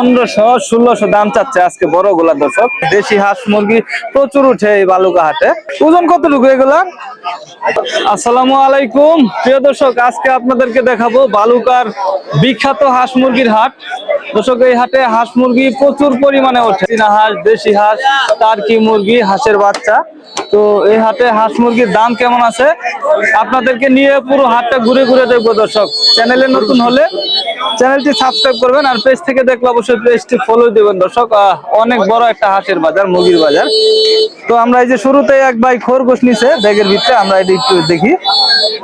পনেরোশো, ষোলোশো দাম চাচ্ছে আজকে বড়গুলা দর্শক। দেশি হাঁস মুরগি প্রচুর উঠে এই বালুকা হাটে। ওজন কতটুকু এগুলা? আসসালামু আলাইকুম। প্রিয় দর্শক, আজকে আপনাদেরকে দেখাবো বালুকার বিখ্যাত হাঁস মুরগির হাট। দর্শক, এই হাটে হাঁস মুরগি প্রচুর পরিমাণে ওঠে। চীনা হাঁস, দেশি হাঁস, টার্কি মুরগি, হাঁসের বাচ্চা। তো এই হাটে হাঁস মুরগির দাম কেমন আছে? আপনাদেরকে নিয়ে পুরো হাটটা ঘুরে ঘুরে দেখব দর্শক। চ্যানেলে নতুন হলে চ্যানেলটি সাবস্ক্রাইব করবেন আর পেজ থেকে দেখলে অবশ্যই পেজটি ফলো দেবেন দর্শক। অনেক বড় একটা হাঁসের বাজার, মুরগির বাজার। তো আমরা এই যে শুরুতে এক ভাই খরগোশ নিছে, ব্যাগের ভিতরে আমরা এটি একটু দেখি।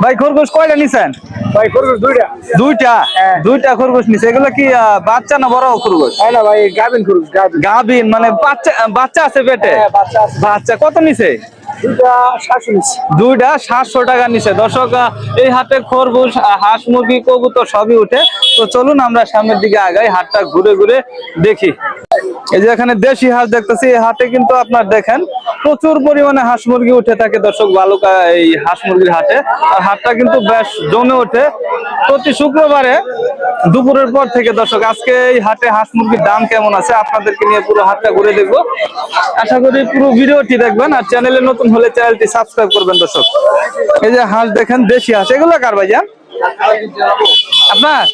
ভাই, খরগোশ কয়টা নিছেন? ভাই খরগোশ দুইটা। দুইটা? হ্যাঁ। দুইটা খরগোশ নিছে। এগুলো কি বাচ্চা না বড় খরগোশ? হয় না ভাই গাবিন খরগোশ গাবিন মানে বাচ্চা বাচ্চা আছে পেটে? হ্যাঁ, বাচ্চা আছে। বাচ্চা কত নিছে? দুইটা সাতশো টাকা নিচে দর্শক এই হাটে খরগোশ হাঁস মুরগি কবুতর সবই উঠে। তো চলুন আমরা সামনের দিকে আগাই হাটটা ঘুরে ঘুরে দেখি। এই যে এখানে দেশি হাঁস দেখতেছি, এই হাটে কিন্তু আপনার দেখেন প্রচুর পরিমাণে হাঁস মুরগি উঠে থাকে দর্শক বালুকা এই হাঁস মুরগির হাটে। আর হাটটা কিন্তু বেশ জমে ওঠে। প্রতি শুক্রবারে দুপুরের পর থেকে দর্শক, আজকে এই হাটে হাঁস মুরগির দাম কেমন আছে আপনাদেরকে নিয়ে পুরো হাটটা ঘুরে দেখব। আশা করি পুরো ভিডিওটি দেখবেন আর চ্যানেলে নতুন হলে চ্যানেলটি সাবস্ক্রাইব করবেন দর্শক। এই যে হাঁস দেখেন, দেশি হাঁস, এগুলো কার ভাইজান আপনার?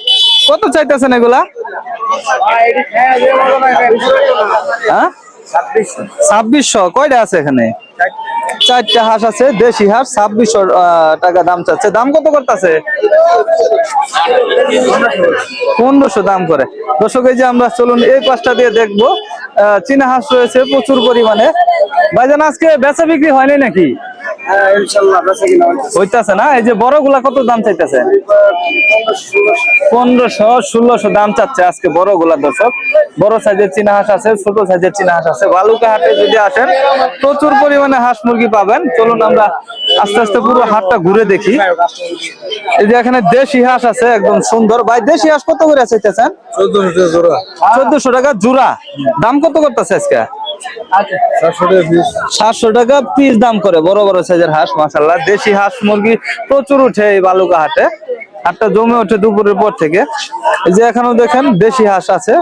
কত চাইতেছেন এগুলা? ছাব্বিশশো। কয়টা আছে এখানে? চারটা হাঁস আছে, দেশি হাঁস, ছাব্বিশশো টাকা দাম চাচ্ছে। দাম কত করতেছে? পনেরোশো দাম করে। দর্শক, এই যে আমরা চলুন এই পাঁচটা দিয়ে দেখব। চীনা হাঁস রয়েছে প্রচুর পরিমাণে। ভাইজান, আজকে বেচা বিক্রি হয়নি নাকি? হ্যাঁ, ইনশাল্লাহ, বেচা কিনা হইতেছে। হইতাছে না? এই যে বড়গুলা কত দাম চাইতেছে? পনেরোশো ষোলোশো দাম চাচ্ছে আজকে বড়গুলা দর্শক। বড় সাইজের চীনা হাঁস আছে ছোট সাইজের চীনা হাঁস আছে। বালুকা হাটে যদি আসেন প্রচুর পরিমাণে হাঁস মুরগি পাবেন। চলুন আমরা আস্তে আস্তে পুরো হাটটা ঘুরে দেখি। এই যে এখানে দেশি হাঁস আছে একদম সুন্দর। ভাই দেশি হাঁস কত করে চাইতেছেন? চোদ্দশো টাকা জোড়া। দাম কত করতেছে আজকে। সাতশো টাকা পিস দাম করে বড় বড় সাইজের হাঁস মাসাল্লাহ দেশি হাঁস মুরগি প্রচুর উঠে এই বালুকা হাটে। হাটটা জমে ওঠে দুপুরের পর থেকে। এই যে এখানেও দেখেন দেশি হাঁস আছে।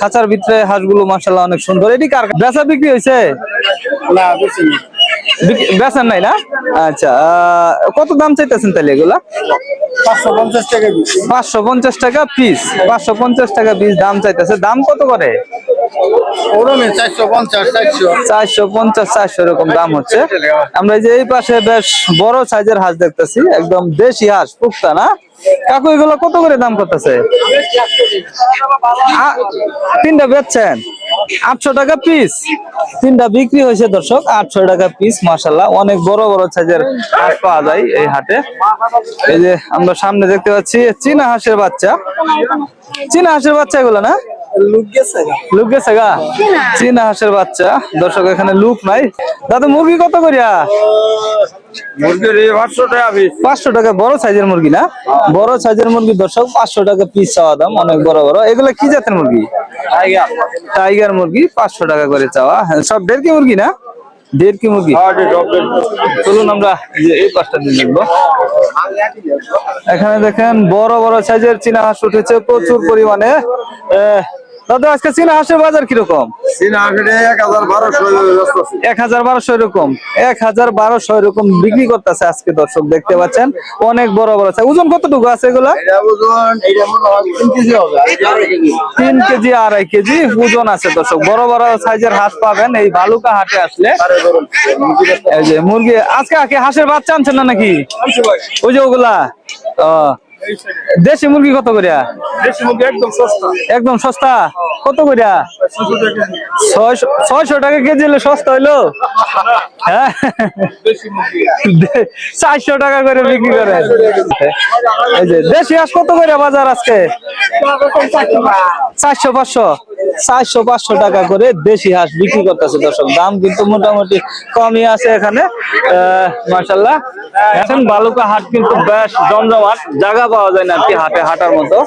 খাঁচার ভিতরে হাঁসগুলো মাসাল্লাহ অনেক সুন্দর। এটি কার বেচা বিক্রি হয়েছে? না, নাই না? আচ্ছা আহ, কত দাম চাইতেছেন তাহলে এগুলা? পাঁচশো পঞ্চাশ টাকা পাঁচশো পঞ্চাশ টাকা পিস পাঁচশো পঞ্চাশ টাকা পিস দাম চাইতেছে। দাম কত করে? দাম হচ্ছে। আমরা যে এই পাশে বেশ বড় সাইজের হাঁস দেখতেছি, একদম দেশি হাঁস কাকু, এগুলো কত করে দাম করতেছে? বেচছেন? আটশো টাকা পিস। তিনটা বিক্রি হয়েছে, দর্শক, আটশো টাকা পিস মাসাল্লাহ অনেক বড় বড় সাইজের হাঁস পাওয়া যায় এই হাটে। এই যে আমরা সামনে দেখতে পাচ্ছি, চীনা হাঁসের বাচ্চা। চীনা হাঁসের বাচ্চা না? লুক গেছে গা। চীনা। হাঁসের বাচ্চা। দর্শক এখানে লুক নাই। দাদা মুরগি কত করিয়া? পাঁচশো টাকা বড় সাইজের মুরগি না? বড় সাইজের মুরগি দর্শক পাঁচশো টাকা পিস চাওয়া দাম অনেক বড় বড়। এগুলো কি জাতের মুরগি? টাইগার। টাইগার মুরগি পাঁচশো টাকা করে চাওয়া। হ্যাঁ, সব মুরগি না? মুরগি। হ্যাঁ। চলুন আমরা এই পাঁচটা দিয়ে দেখব। এখানে দেখেন বড় বড় সাইজের চীনা হাঁস উঠেছে প্রচুর পরিমাণে। আহ, দাদা আজকে চীনা হাঁসের বাজার কীরকম? এক হাজার বারোশো এরকম এক হাজার বারোশো এরকম বিক্রি করতেছে আজকে দর্শক দেখতে পাচ্ছেন। অনেক বড় বড় আছে। ওজন কতটুকু আছে এগুলা? তিন কেজি আড়াই কেজি ওজন আছে দর্শক। বড় বড় সাইজের হাঁস পাবেন এই বালুকা হাটে আসলে। এই যে মুরগি আজকে হাঁসের বাচ্চা আনছেন না নাকি? ওই যে ওগুলা? ও, দেশি মুরগি কত করিয়া দেশি মুরগি একদম সস্তা। একদম সস্তা? কত করিয়া ছশো টাকা কেজি। ছয়শো টাকা কেজি হলে সস্তা হইল? হ্যাঁ। দেশি মুরগি। দে- চারশো টাকা করে বিক্রি করে। এই যে দেশি হাঁস কত করে বাজার আজকে? চারশো পাঁচশো। চারশো, পাঁচশো টাকা করে দেশি হাঁস বিক্রি করতেছে দর্শক। দাম কিন্তু মোটামুটি কমই আছে এখানে। মাসাল্লাহ এখন বালুকা হাট কিন্তু বেশ জমজমাট, জায়গা পাওয়া যায় না আর কি হাটে, হাঁটার মতো।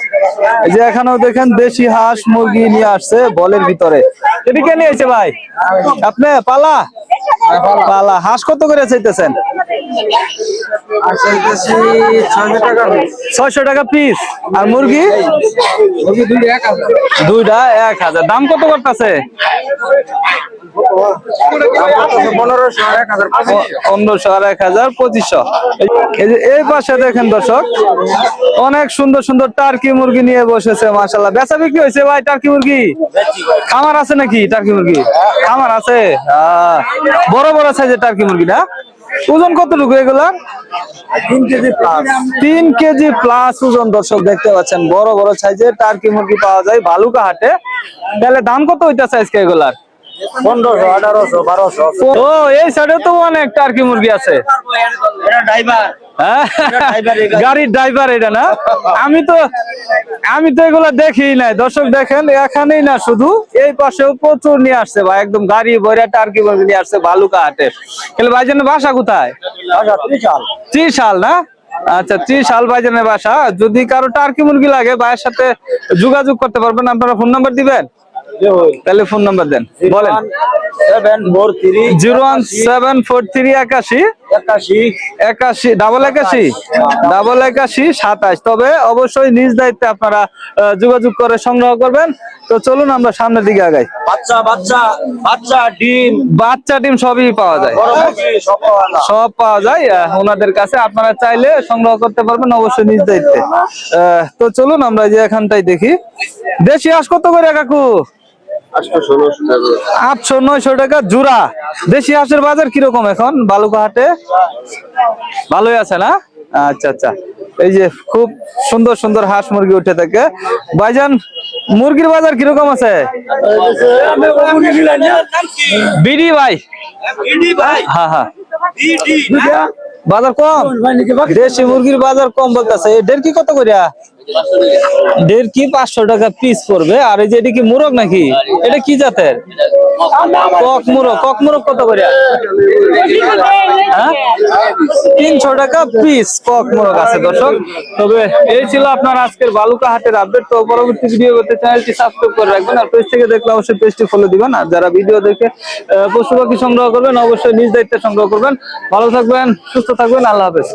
যে এখানেও দেখেন দেশি হাঁস মুরগি নিয়ে আসছে বলের ভিতরে। এদিকে নিয়ে এসে ভাই? আপনি, পালা? পালা। হাঁস কত করে চাইতেছেন? ছয়শো টাকা পিস। আর মুরগি? দুইটা এক হাজার। দাম কত করতেছে? এই অনেক সুন্দর সুন্দর টার্কি মুরগি নিয়ে বসেছে বেচা বিক্রি হয়েছে ভাই টার্কি মুরগি? খামার আছে নাকি টার্কি মুরগি? খামার আছে? বড় বড় সাইজের টার্কি মুরগিটা ওজন কতটুকু এগুলা? তিন কেজি প্লাস তিন কেজি প্লাস ওজন দর্শক দেখতে পাচ্ছেন বড় বড় সাইজের টার্কি মুরগি পাওয়া যায় ভালুকা হাটে। তাহলে দাম কত ওইটা সাইজ কে এগুলার? পনেরোশো আঠারোশো বারোশো। ও এই সাইডে তো অনেক টার্কি মুরগি আছে। হ্যাঁ? গাড়ির ড্রাইভার এটা না? আমি তো আমি তো এগুলা দেখি নাই। দর্শক দেখেন এখানেই না শুধু এই পাশেও প্রচুর নিয়ে আসছে ভাই। একদম গাড়ি বইরা টার্কি মুরগি নিয়ে আসছে বালুকা হাটে। তাহলে ভাইজানের বাসা কোথায়? ত্রিশাল। না? আচ্ছা ত্রিশাল ভাইজানের বাসা। যদি কারও টার্কি মুরগি লাগে ভাইয়ের সাথে যোগাযোগ করতে পারবেন। আপনারা ফোন নাম্বার দিবেন? তাহলে ফোন নাম্বার দেন। বলেন। Seven four three zero one seven four three একাশি। একাশি। একাশি ডাবল একাশি? ডাবল একাশি সাতাশ। তবে অবশ্যই নিজ দায়িত্বে আপনারা যোগাযোগ করে সংগ্রহ করবেন। তো চলুন আমরা সামনের দিকে আগাই। বাচ্চা বাচ্চা বাচ্চা ডিম। বাচ্চা ডিম সবই পাওয়া যায়। সব পাওয়া যায়। ওনাদের কাছে আপনারা চাইলে সংগ্রহ করতে পারবেন অবশ্যই নিজ দায়িত্বে। আহ, তো চলুন আমরা যে এখানটাই দেখি। দেশি হাঁস কত করে কাকু? আটশো নয়শো টাকা জোড়া। দেশি হাঁসের বাজার কীরকম এখন? বালুকা হাটে? ভালোই আছে না? আচ্ছা আচ্ছা। এই যে খুব সুন্দর সুন্দর হাঁস মুরগি উঠে থাকে। ভাইজান, মুরগির বাজার কীরকম আছে? বিডি ভাই। হ্যাঁ হ্যাঁ। বাজার কম? দেশি মুরগির বাজার কম বলতেছে। দেড় কি কত করিয়া? দেড় কি পাঁচশো টাকা পিস পড়বে? আর এই যে এটা কি মুরগ নাকি? এটা কি জাতের? কক মুরগ। কক মুরগ কত করিয়া হ্যাঁ? তিনশো টাকা পিস কক মুরগ আছে, দর্শক। তবে এই ছিল আপনার আজকের বালুকা হাটের আপডেট তো পরবর্তী ভিডিও করতে চ্যানেলটি সাবস্ক্রাইব করে রাখবেন। আর পেজ থেকে দেখলে অবশ্যই পেজটি ফলো দিবেন। আর যারা ভিডিও দেখে পশু পাখি সংগ্রহ করবেন, অবশ্যই নিজ দায়িত্বে সংগ্রহ করবেন। ভালো থাকবেন, সুস্থ থাকবেন। আল্লাহ হাফেজ।